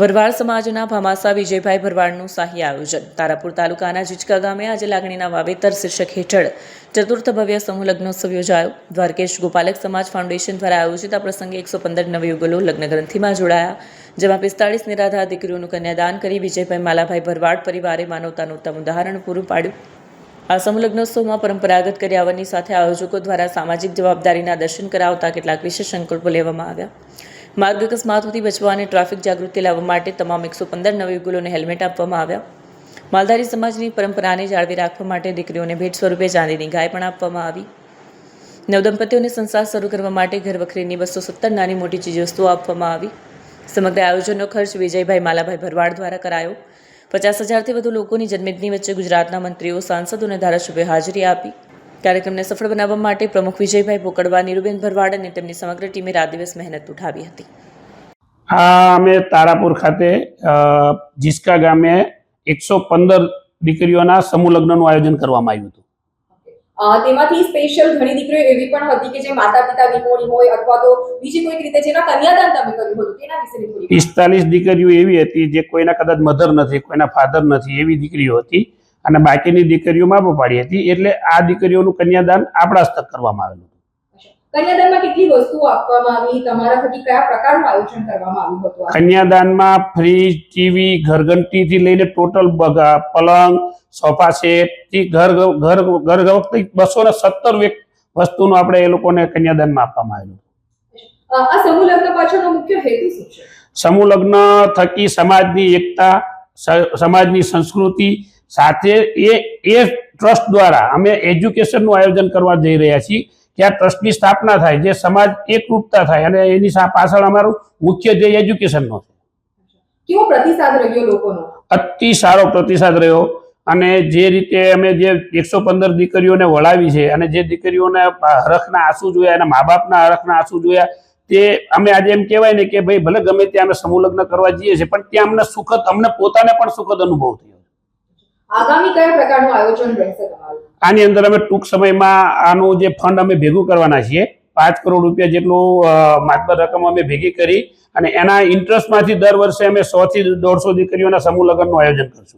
ભરવાડ સમાજના ભામાસા વિજયભાઈ ભરવાડનું શાહી આયોજન. તારાપુર તાલુકાના જીચકા ગામે આજે લાગણીના વાવેતર શીર્ષક હેઠળ ચતુર્થ ભવ્ય સમૂહ લગ્નોત્સવ યોજાયો. દ્વારકેશ ગોપાલક સમાજ ફાઉન્ડેશન દ્વારા આયોજિત આ પ્રસંગે એકસો પંદર નવયુગલો લગ્ન ગ્રંથિમાં જોડાયા. જેમાં પિસ્તાળીસ નિરાધાર દીકરીઓનું કન્યાદાન કરી વિજયભાઈ માલાભાઈ ભરવાડ પરિવારે માનવતાનું ઉત્તમ ઉદાહરણ પૂરું પાડ્યું. આ સમૂહ લગ્નોત્સવમાં પરંપરાગત કર્યાવરની સાથે આયોજકો દ્વારા સામાજિક જવાબદારીના દર્શન કરાવતા કેટલાક વિશેષ સંકલ્પો લેવામાં આવ્યા. માર્ગ અકસ્માતોથી બચવા અને ટ્રાફિક જાગૃતિ લાવવા માટે તમામ એકસો પંદર નવયુગલોને હેલ્મેટ આપવામાં આવ્યા. માલધારી સમાજની પરંપરાને જાળવી રાખવા માટે દીકરીઓને ભેટ સ્વરૂપે ચાંદીની ગાય પણ આપવામાં આવી. નવદંપતિઓને સંસાર શરૂ કરવા માટે ઘર વખરીની બસો સત્તર નાની મોટી ચીજવસ્તુઓ આપવામાં આવી. સમગ્ર આયોજનનો ખર્ચ વિજયભાઈ માલાભાઈ ભરવાડ દ્વારા કરાયો. પચાસ હજારથી વધુ લોકોની જન્મેદની વચ્ચે ગુજરાતના મંત્રીઓ, સાંસદો અને ધારાસભ્યોએ હાજરી આપી. કાર્યક્રમને સફળ બનાવવા માટે પ્રમુખ વિજયભાઈ ભોકડવા નીરુબેન ભરવાડ અને તેમની સમગ્ર ટીમે રાત દિવસ મહેનત ઉઠાવી હતી. આ અમે તારાપુર ખાતે જીસ્કા ગામે એકસો પંદર દીકરીઓના સમૂહ લગ્નનું આયોજન કરવામાં આવ્યું હતું. તેમાંથી સ્પેશિયલ ઘણી દીકરીઓ એવી પણ હતી કે જે માતા પિતા વિહોણી હોય અથવા તો બીજી કોઈક રીતે જેના કન્યાદાન તમે કર્યું હતું તેના વિશે થોડી પિસ્તાલીસ દીકરીઓ એવી હતી જે કોઈના કદાચ મધર નથી કોઈના ફાધર નથી એવી દીકરીઓ હતી અને બાકીની દીકરીઓ મા પાડી હતી. એટલે આ દીકરીઓનું કન્યાદાન આપણા હસ્તક કરવામાં આવેલું કન્યાદાનમાં કેટલી વસ્તુઓ આપવામાં આવી? તમારા થકી કયા પ્રકારનું આયોજન કરવામાં આવ્યું હતું? કન્યાદાનમાં ફ્રીજ ટીવી ઘરઘંટીથી લઈને ટોટલ બગા પલંગ સોફા સેટથી ઘર ઘર ઘર વખતે બસો ને સત્તર વસ્તુનું આપણે એ લોકોને કન્યાદાનમાં આપવામાં આવેલું અ, આ સમૂહ લગ્ન પાછળનો મુખ્ય હેતુ શું છે? સમૂહ લગ્ન થકી સમાજની એકતા સમાજની સંસ્કૃતિ સાથે એ એ ટ્રસ્ટ દ્વારા અમે એજ્યુકેશનનું આયોજન કરવા જઈ રહ્યા છીએ. કે આ ટ્રસ્ટની સ્થાપના થાય જે સમાજ એકરૂપતા થાય અને એની પાછળ અમારું મુખ્ય ધ્યેય એજ્યુકેશનનો છે. કેવો પ્રતિસાદ રહ્યો લોકોનો? અતિ સારો પ્રતિસાદ રહ્યો અને જે રીતે અમે જે એકસો પંદર દીકરીઓને વળાવી છે અને જે દીકરીઓને હરખના આંસુ જોયા એના મા બાપના હરખના આંસુ જોયા તે અમે આજે એમ કહેવાય ને કે ભાઈ ભલે ગમે ત્યાં અમે સમૂહ લગ્ન કરવા જઈએ છીએ પણ ત્યાં અમને સુખદ અમને પોતાને પણ સુખદ અનુભવ થયો. આની અંદર અમે ટૂંક સમયમાં આનું જે ફંડ અમે ભેગું કરવાના છીએ, પાંચ કરોડ રૂપિયા જેટલું માતબર રકમ અમે ભેગી કરી અને એના ઇન્ટરેસ્ટમાંથી દર વર્ષે અમે સો થી દોઢસો દીકરીઓના સમૂહ લગ્નનું આયોજન કરશું.